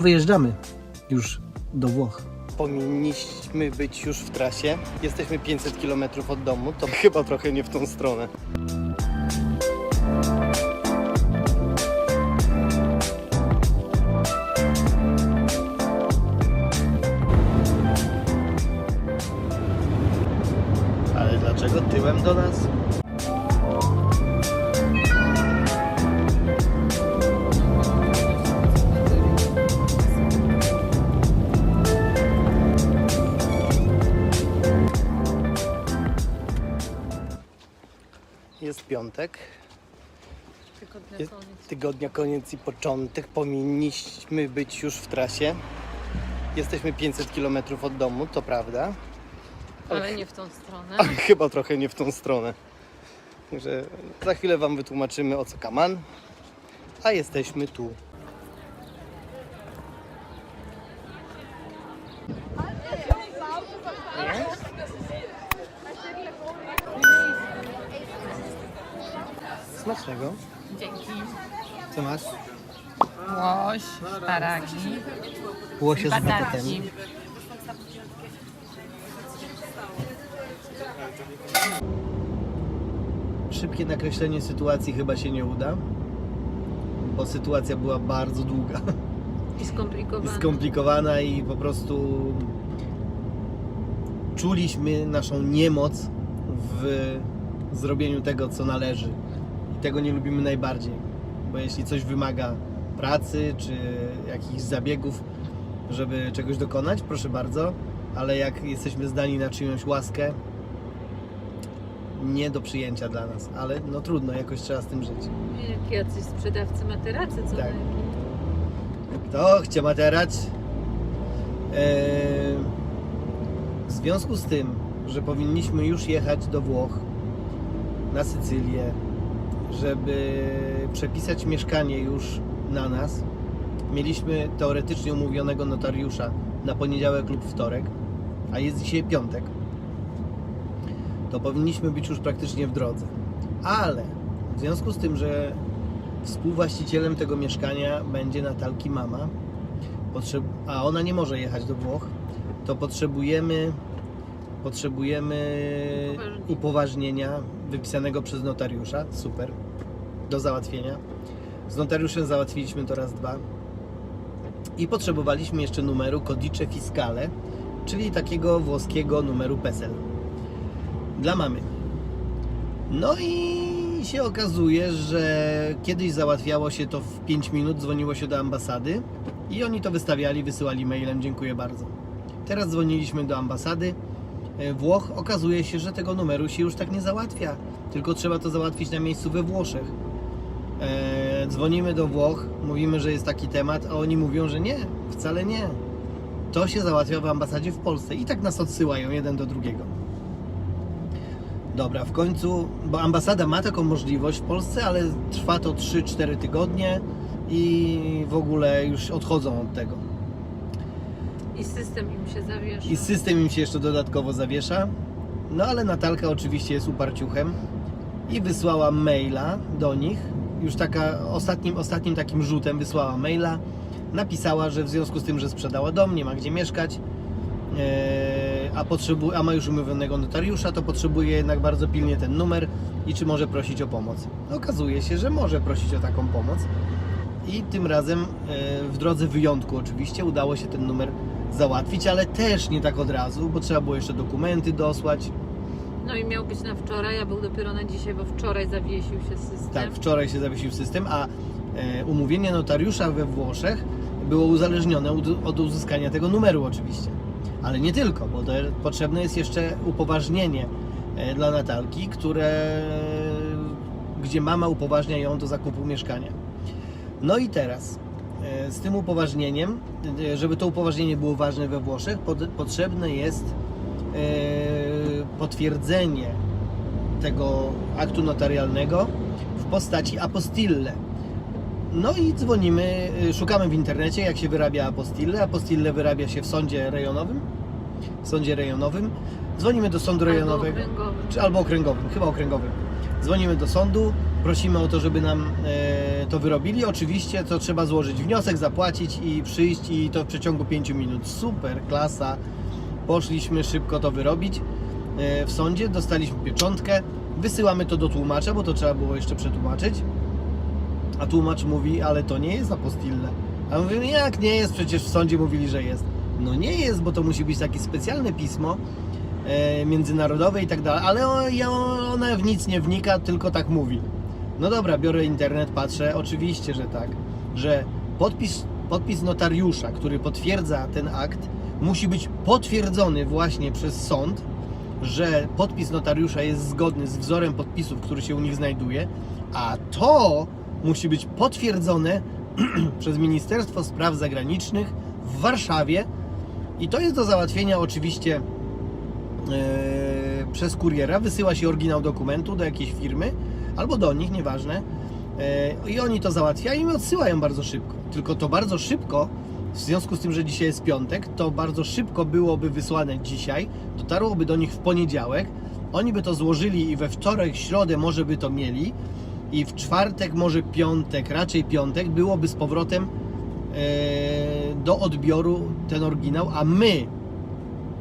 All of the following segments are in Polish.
Wyjeżdżamy już do Włoch. Powinniśmy być już w trasie. Jesteśmy 500 km od domu, to chyba trochę nie w tą stronę. Ale dlaczego tyłem do nas? Piątek, Tygodnia jest koniec. tygodnia koniec i początek. Powinniśmy być już w trasie. Jesteśmy 500 km od domu, to prawda. Ale nie w tą stronę. Chyba trochę nie w tą stronę. Także za chwilę Wam wytłumaczymy o co kaman. A jesteśmy tu. Smacznego. Dzięki. Co masz? Łoś, szparagi, Łosie z batatami. Szybkie nakreślenie sytuacji chyba się nie uda, bo sytuacja była bardzo długa I i skomplikowane. skomplikowana i po prostu czuliśmy naszą niemoc w zrobieniu tego, co należy. I tego nie lubimy najbardziej, bo jeśli coś wymaga pracy czy jakichś zabiegów, żeby czegoś dokonać, proszę bardzo, ale jak jesteśmy zdani na czyjąś łaskę, nie do przyjęcia dla nas, ale no trudno, jakoś trzeba z tym żyć. Jak jacyś sprzedawcy materacy, co Tak. Kto chce materać? Eee, w związku z tym, że powinniśmy już jechać do Włoch, na Sycylię, żeby przepisać mieszkanie już na nas, mieliśmy teoretycznie umówionego notariusza na poniedziałek lub wtorek, a jest dzisiaj piątek, to powinniśmy być już praktycznie w drodze. Ale w związku z tym, że Współwłaścicielem tego mieszkania będzie Natalki mama, a ona nie może jechać do Włoch, to potrzebujemy potrzebujemy Upoważnienia. Wypisanego przez notariusza, super, do załatwienia. Z notariuszem załatwiliśmy to raz, dwa. I potrzebowaliśmy jeszcze numeru Codice Fiscale, czyli takiego włoskiego numeru PESEL dla mamy. No i się okazuje, że kiedyś załatwiało się to w 5 minut, dzwoniło się do ambasady i oni to wystawiali, wysyłali mailem, dziękuję bardzo. Teraz dzwoniliśmy do ambasady Włoch, okazuje się, że tego numeru się już tak nie załatwia, tylko trzeba to załatwić na miejscu we Włoszech. E, dzwonimy do Włoch, mówimy, że jest taki temat, a oni mówią, że nie, wcale nie. To się załatwia w ambasadzie w Polsce i tak nas odsyłają jeden do drugiego. Dobra, w końcu, bo ambasada ma taką możliwość w Polsce, ale trwa to 3-4 tygodnie i w ogóle już odchodzą od tego. I system im się zawiesza. I system im się jeszcze dodatkowo zawiesza. No ale Natalka oczywiście jest uparciuchem i wysłała maila do nich. Już taka ostatnim, ostatnim takim rzutem wysłała maila. Napisała, że w związku z tym, że sprzedała dom, nie ma gdzie mieszkać, e, a, potrzebu- a ma już umówionego notariusza, to potrzebuje jednak bardzo pilnie ten numer i czy może prosić o pomoc. Okazuje się, że może prosić o taką pomoc. I tym razem e, w drodze wyjątku oczywiście udało się ten numer załatwić, ale też nie tak od razu, bo trzeba było jeszcze dokumenty dosłać. No i miał być na wczoraj, a był dopiero na dzisiaj, bo wczoraj zawiesił się system. Tak, wczoraj się zawiesił system, a e, umówienie notariusza we Włoszech było uzależnione od, uzyskania tego numeru oczywiście. Ale nie tylko, bo potrzebne jest jeszcze upoważnienie e, dla Natalki, które, gdzie mama upoważnia ją do zakupu mieszkania. No i teraz z tym upoważnieniem, e, żeby to upoważnienie było ważne we Włoszech, pod, potrzebne jest e, potwierdzenie tego aktu notarialnego w postaci apostille. No i dzwonimy, szukamy w internecie, jak się wyrabia apostille. Apostille wyrabia się w sądzie rejonowym. W sądzie rejonowym. Dzwonimy do sądu Albo rejonowego, okręgowy. czy albo okręgowym, chyba okręgowym. Dzwonimy do sądu, prosimy o to, żeby nam e, to wyrobili. Oczywiście to trzeba złożyć wniosek, zapłacić i przyjść i to w przeciągu 5 minut. Super, klasa. Poszliśmy szybko to wyrobić e, w sądzie, dostaliśmy pieczątkę, wysyłamy to do tłumacza, bo to trzeba było jeszcze przetłumaczyć. A tłumacz mówi, ale to nie jest apostille. A mówimy, jak nie jest? Przecież w sądzie mówili, że jest. No nie jest, bo to musi być takie specjalne pismo e, międzynarodowe i tak dalej, ale ona w nic nie wnika, tylko tak mówi. No dobra, biorę internet, patrzę, oczywiście, że tak, że podpis, podpis notariusza, który potwierdza ten akt, musi być potwierdzony właśnie przez sąd, że podpis notariusza jest zgodny z wzorem podpisów, który się u nich znajduje, a to musi być potwierdzone przez Ministerstwo Spraw Zagranicznych w Warszawie. I to jest do załatwienia oczywiście e, przez kuriera. Wysyła się oryginał dokumentu do jakiejś firmy albo do nich, nieważne. E, I oni to załatwiają i odsyłają bardzo szybko. Tylko to bardzo szybko, w związku z tym, że dzisiaj jest piątek, to bardzo szybko byłoby wysłane dzisiaj, dotarłoby do nich w poniedziałek, oni by to złożyli i we wtorek, środę może by to mieli i w czwartek, może piątek, raczej piątek, byłoby z powrotem e, do odbioru ten oryginał, a my,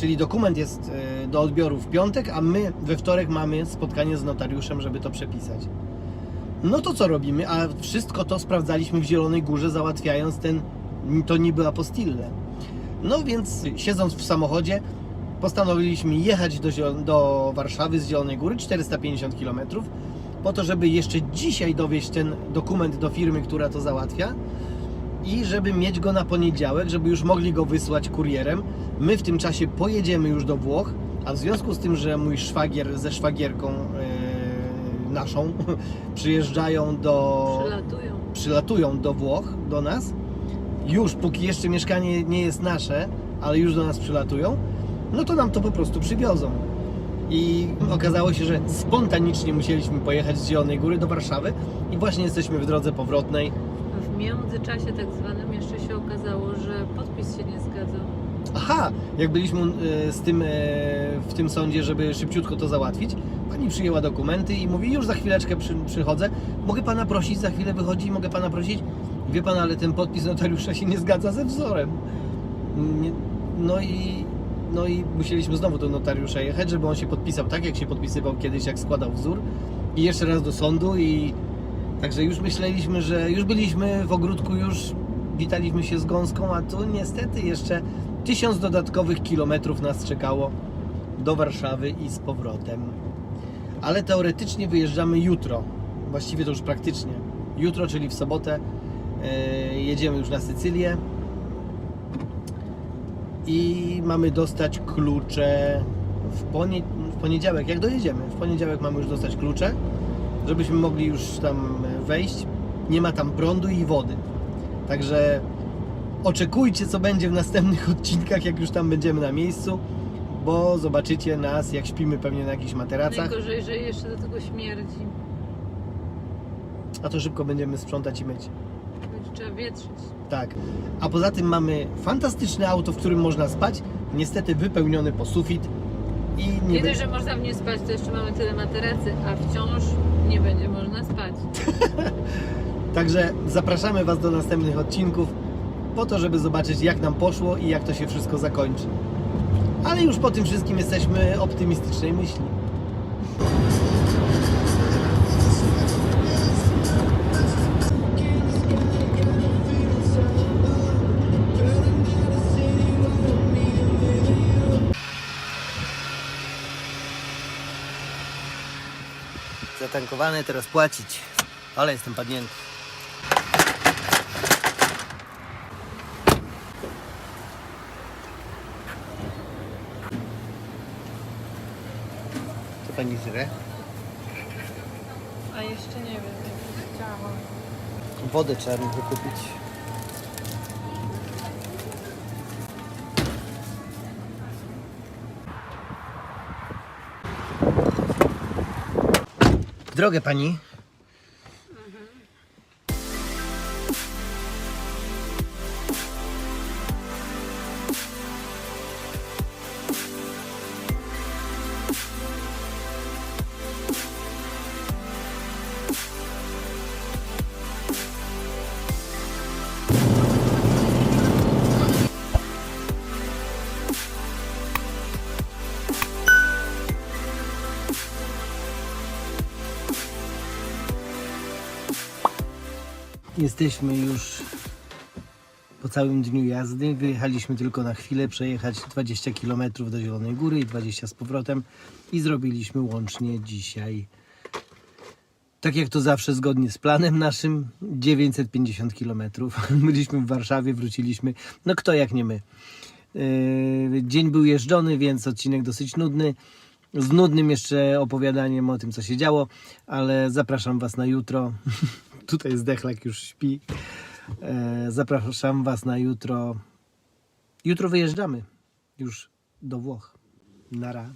czyli dokument jest e, do odbioru w piątek, a my we wtorek mamy spotkanie z notariuszem, żeby to przepisać. No to co robimy? A wszystko to sprawdzaliśmy w Zielonej Górze, załatwiając ten, to niby apostille. No więc siedząc w samochodzie, postanowiliśmy jechać do, do Warszawy z Zielonej Góry, 450 km, po to, żeby jeszcze dzisiaj dowieść ten dokument do firmy, która to załatwia i żeby mieć go na poniedziałek, żeby już mogli go wysłać kurierem. My w tym czasie pojedziemy już do Włoch, a w związku z tym, że mój szwagier ze szwagierką e, naszą przyjeżdżają do Przylatują. przylatują do Włoch, do nas. Już, póki jeszcze mieszkanie nie jest nasze, ale już do nas przylatują, no to nam to po prostu przywiozą. I okazało się, że spontanicznie musieliśmy pojechać z Zielonej Góry do Warszawy i właśnie jesteśmy w drodze powrotnej. Międzyczasie tak zwanym jeszcze się okazało, że podpis się nie zgadzał. Aha, jak byliśmy e, z tym e, w tym sądzie, żeby szybciutko to załatwić, pani przyjęła dokumenty i mówi, już za chwileczkę przy, przychodzę, mogę pana prosić, za chwilę wychodzi, mogę pana prosić? Wie pan, ale ten podpis notariusza się nie zgadza ze wzorem. No i no i musieliśmy znowu do notariusza jechać, żeby on się podpisał tak, jak się podpisywał kiedyś, jak składał wzór. I jeszcze raz do sądu i także już myśleliśmy, że już byliśmy w ogródku, już witaliśmy się z gąską, a tu niestety jeszcze tysiąc dodatkowych kilometrów nas czekało do Warszawy i z powrotem. Ale teoretycznie wyjeżdżamy jutro. Właściwie to już praktycznie. Jutro, czyli w sobotę, e, jedziemy już na Sycylię i mamy dostać klucze w, ponie, w poniedziałek, jak dojedziemy. W poniedziałek mamy już dostać klucze, żebyśmy mogli już tam wejść. Nie ma tam prądu i wody. Także oczekujcie, co będzie w następnych odcinkach, jak już tam będziemy na miejscu, bo zobaczycie nas, jak śpimy pewnie na jakichś materacach, Najgorzej, że jeszcze do tego śmierdzi. a to szybko będziemy sprzątać i myć. Będzie trzeba wietrzyć. Tak. A poza tym mamy fantastyczne auto, w którym można spać, niestety wypełniony po sufit i nie Nie dość, że można w nie spać, to jeszcze mamy tyle materacy, a wciąż nie będzie można spać. Także zapraszamy Was do następnych odcinków po to, żeby zobaczyć jak nam poszło i jak to się wszystko zakończy. Ale już po tym wszystkim jesteśmy optymistycznej myśli. Zatankowane, teraz płacić. Ale jestem padnięty. Co pani żre? A jeszcze nie wiem, jak chciałam. Wodę trzeba mi wykupić. Drogę pani. Jesteśmy już po całym dniu jazdy. Wyjechaliśmy tylko na chwilę przejechać 20 km do Zielonej Góry i 20 z powrotem i zrobiliśmy łącznie dzisiaj tak jak to zawsze zgodnie z planem naszym 950 km. Byliśmy w Warszawie, wróciliśmy. No kto jak nie my. Yy, Dzień był jeżdżony, więc odcinek dosyć nudny. Z nudnym jeszcze opowiadaniem o tym, co się działo, ale zapraszam Was na jutro. Tutaj zdechlak już śpi. E, Zapraszam Was na jutro. Jutro wyjeżdżamy już do Włoch. Nara.